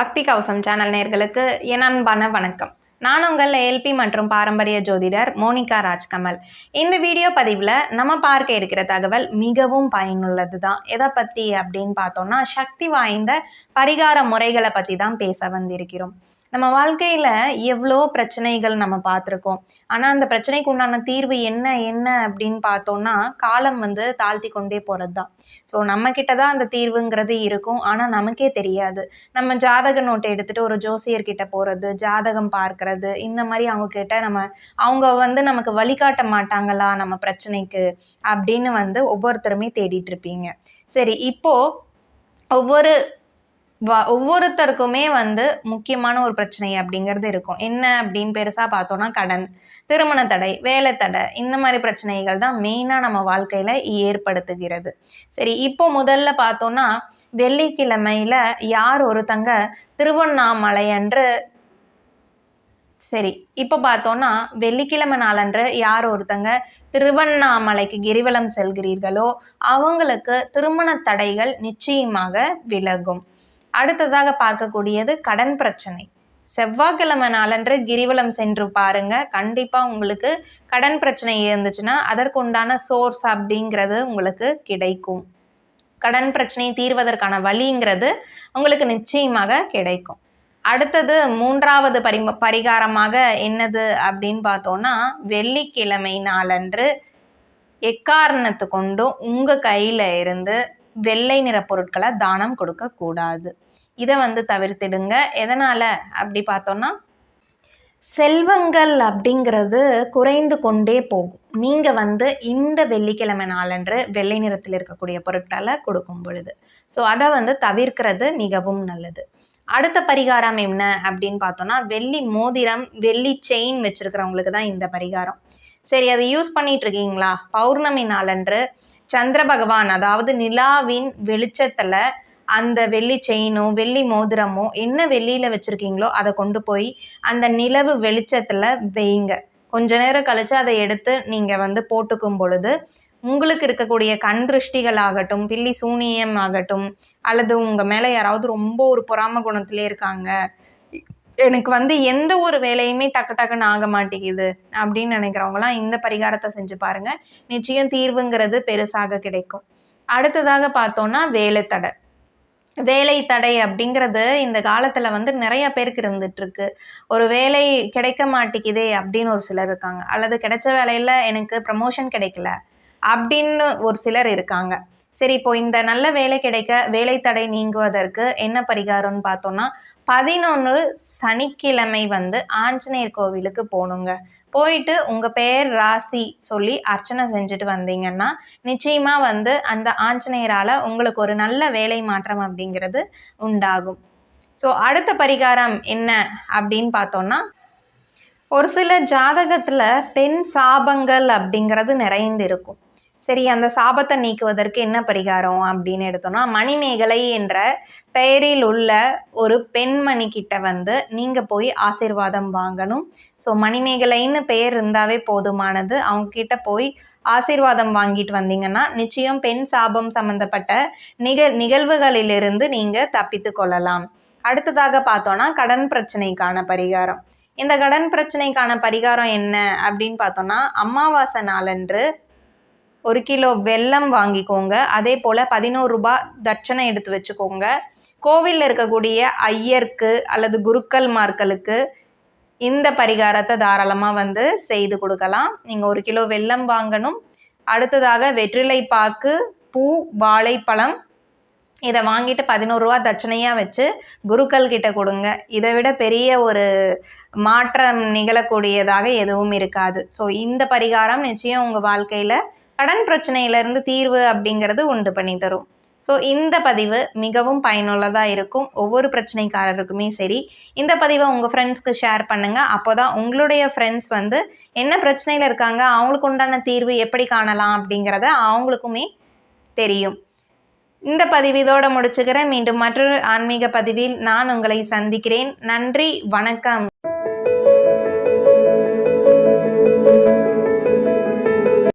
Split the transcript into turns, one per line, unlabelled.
பக்தி கவசம் சேனல் நேர்களுக்கு என் அன்பான வணக்கம். நான் உங்கள் ஏல்பி மற்றும் பாரம்பரிய ஜோதிடர் மோனிகா ராஜ்கமல். இந்த வீடியோ பதிவில் நம்ம பார்க்க இருக்கிற தகவல் மிகவும் பயனுள்ளது தான் எதை பற்றி அப்படின்னு பார்த்தோம்னா சக்தி வாய்ந்த பரிகார முறைகளை பற்றி தான் பேச வந்திருக்கிறோம். நம்ம வாழ்க்கையில் எவ்வளோ பிரச்சனைகள் நம்ம பார்த்துருக்கோம். ஆனால் அந்த பிரச்சனைக்கு உண்டான தீர்வு என்ன என்ன அப்படின்னு பார்த்தோம்னா காலம் வந்து தாழ்த்தி கொண்டே போகிறது தான் ஸோ நம்மக்கிட்ட தான் அந்த தீர்வுங்கிறது இருக்கும். ஆனால் நமக்கே தெரியாது. நம்ம ஜாதக நோட்டை எடுத்துகிட்டு ஒரு ஜோசியர்கிட்ட போகிறது ஜாதகம் பார்க்கறது இந்த மாதிரி அவங்க கிட்ட நம்ம அவங்க வந்து நமக்கு வழிகாட்ட மாட்டாங்களா நம்ம பிரச்சனைக்கு அப்படின்னு வந்து ஒவ்வொருத்தருமே தேடிட்டு இருப்பீங்க. சரி இப்போ ஒவ்வொரு ஒவ்வொருத்தருக்குமே வந்து முக்கியமான ஒரு பிரச்சனை அப்படிங்கிறது இருக்கும். என்ன அப்படின்னு பெருசாக பார்த்தோம்னா கடன் திருமண தடை வேலை தடை இந்த மாதிரி பிரச்சனைகள் தான் மெயினாக நம்ம வாழ்க்கையில் ஏற்படுத்துகிறது. சரி இப்போ முதல்ல பார்த்தோன்னா வெள்ளிக்கிழமையில யார் ஒருத்தங்க திருவண்ணாமலை அன்று சரி இப்போ பார்த்தோன்னா வெள்ளிக்கிழமை நாளன்று யார் ஒருத்தங்க திருவண்ணாமலைக்கு கிரிவலம் செல்கிறீர்களோ அவங்களுக்கு திருமண தடைகள் நிச்சயமாக விலகும். அடுத்ததாக பார்க்கக்கூடியது கடன் பிரச்சனை. செவ்வாய்க்கிழமை நாளன்று கிரிவலம் சென்று பாருங்க. கண்டிப்பா உங்களுக்கு கடன் பிரச்சனை இருந்துச்சுன்னா அதற்குண்டான சோர்ஸ் அப்படிங்கிறது உங்களுக்கு கிடைக்கும். கடன் பிரச்சனையை தீர்வதற்கான வழிங்கிறது உங்களுக்கு நிச்சயமாக கிடைக்கும். அடுத்தது மூன்றாவது பரி பரிகாரமாக என்னது அப்படின்னு பார்த்தோம்னா வெள்ளிக்கிழமை நாளன்று எக்காரணத்து கொண்டும் உங்கள் கையில் இருந்து வெள்ளை நிற பொருட்களை தானம் கொடுக்கக்கூடாது இதை வந்து தவிர்த்திடுங்க. எதனால் அப்படி பார்த்தோன்னா செல்வங்கள் அப்படிங்கிறது குறைந்து கொண்டே போகும். நீங்கள் வந்து இந்த வெள்ளிக்கிழமை நாளன்று வெள்ளை நிறத்தில் இருக்கக்கூடிய பொருட்களை கொடுக்கும் பொழுது. ஸோ அதை வந்து தவிர்க்கிறது மிகவும் நல்லது. அடுத்த பரிகாரம் என்ன அப்படின்னு பார்த்தோம்னா வெள்ளி மோதிரம் வெள்ளி செயின் வச்சுருக்கிறவங்களுக்கு தான் இந்த பரிகாரம். சரி அதை யூஸ் பண்ணிகிட்ருக்கீங்களா பௌர்ணமி நாளன்று சந்திர பகவான் அதாவது நிலாவின் வெளிச்சத்துல அந்த வெள்ளி செயினோ வெள்ளி மோதிரமோ என்ன வெள்ளியில வச்சிருக்கீங்களோ அதை கொண்டு போய் அந்த நிலவு வெளிச்சத்துல வெய்ங்க. கொஞ்ச நேரம் கழிச்சு அதை எடுத்து நீங்க வந்து போட்டுக்கும் பொழுது உங்களுக்கு இருக்கக்கூடிய கண் திருஷ்டிகள் ஆகட்டும் பில்லி சூனியம் ஆகட்டும் அல்லது உங்க மேல யாராவது ரொம்ப ஒரு பொறாம குணத்திலே இருக்காங்க எனக்கு வந்து எந்த ஒரு வேலையுமே டக்கு டக்குன்னு ஆக மாட்டேங்குது அப்படின்னு நினைக்கிறவங்களாம் இந்த பரிகாரத்தை செஞ்சு பாருங்க. நிச்சயம் தீர்வுங்கிறது பெருசாக கிடைக்கும். அடுத்ததாக பார்த்தோம்னா வேலை தடை வேலை தடை அப்படிங்கிறது இந்த காலத்தில் வந்து நிறைய பேருக்கு இருந்துட்டுருக்கு. ஒரு வேலை கிடைக்க மாட்டேங்குதே அப்படின்னு ஒரு சிலர் இருக்காங்க. அல்லது கிடைச்ச வேலையில் எனக்கு ப்ரமோஷன் கிடைக்கல அப்படின்னு ஒரு சிலர் இருக்காங்க. சரி இப்போ இந்த நல்ல வேலை கிடைக்க வேலை தடை நீங்குவதற்கு என்ன பரிகாரம்னு பார்த்தோம்னா பதினொன்று சனிக்கிழமை வந்து ஆஞ்சநேயர் கோவிலுக்கு போகணுங்க. போயிட்டு உங்கள் பேர் ராசி சொல்லி அர்ச்சனை செஞ்சுட்டு வந்தீங்கன்னா நிச்சயமாக வந்து அந்த ஆஞ்சநேயரால் உங்களுக்கு ஒரு நல்ல வேலை மாற்றம் அப்படிங்கிறது உண்டாகும். ஸோ அடுத்த பரிகாரம் என்ன அப்படின்னு பார்த்தோன்னா ஒரு சில ஜாதகத்தில் பெண் சாபங்கள் அப்படிங்கிறது நிறைந்திருக்கும் சரி அந்த சாபத்தை நீக்குவதற்கு என்ன பரிகாரம் அப்படின்னு எடுத்தோம்னா மணிமேகலை என்ற பெயரில் உள்ள ஒரு பெண்மணி கிட்ட வந்து நீங்கள் போய் ஆசிர்வாதம் வாங்கணும். ஸோ மணிமேகலைன்னு பெயர் இருந்தாவே போதுமானது. அவங்க கிட்ட போய் ஆசீர்வாதம் வாங்கிட்டு வந்தீங்கன்னா நிச்சயம் பெண் சாபம் சம்மந்தப்பட்ட நிக நிகழ்வுகளிலிருந்து நீங்கள் தப்பித்து கொள்ளலாம். அடுத்ததாக பார்த்தோன்னா கடன் பிரச்சனைக்கான பரிகாரம். இந்த கடன் பிரச்சனைக்கான பரிகாரம் என்ன அப்படின்னு பார்த்தோன்னா அமாவாசை நாளன்று ஒரு கிலோ வெல்லம் வாங்கிக்கோங்க. அதே போல் பதினோரு ரூபாய் தட்சணை எடுத்து வச்சுக்கோங்க. கோவிலில் இருக்கக்கூடிய ஐயருக்கு அல்லது குருக்கள் மார்களுக்கு இந்த பரிகாரத்தை தாராளமாக வந்து செய்து கொடுக்கலாம். நீங்கள் ஒரு கிலோ வெல்லம் வாங்கணும். அடுத்ததாக வெற்றிலை பாக்கு பூ வாழைப்பழம். இதை வாங்கிட்டு பதினோரு ரூபா தட்சணையாக வச்சு குருக்கள் கிட்ட கொடுங்க. இதை விட பெரிய ஒரு மாற்றம் நிகழக்கூடியதாக எதுவும் இருக்காது. ஸோ இந்த பரிகாரம் நிச்சயம் உங்கள் வாழ்க்கையில் கடன் பிரச்சனையிலிருந்து தீர்வு அப்படிங்கிறது உண்டு பண்ணி தரும். ஸோ இந்த பதிவு மிகவும் பயனுள்ளதாக இருக்கும். ஒவ்வொரு பிரச்சனைக்காரருக்குமே சரி. இந்த பதிவை உங்கள் ஃப்ரெண்ட்ஸ்க்கு ஷேர் பண்ணுங்கள் அப்போ தான் உங்களுடைய ஃப்ரெண்ட்ஸ் வந்து என்ன பிரச்சனையில் இருக்காங்க அவங்களுக்கு உண்டான தீர்வு எப்படி காணலாம் அப்படிங்கிறத அவங்களுக்குமே தெரியும். இந்த பதிவு இதோட முடிச்சுக்கிறேன். மீண்டும் மற்றொரு ஆன்மீக பதிவில் நான் உங்களை சந்திக்கிறேன். நன்றி வணக்கம்.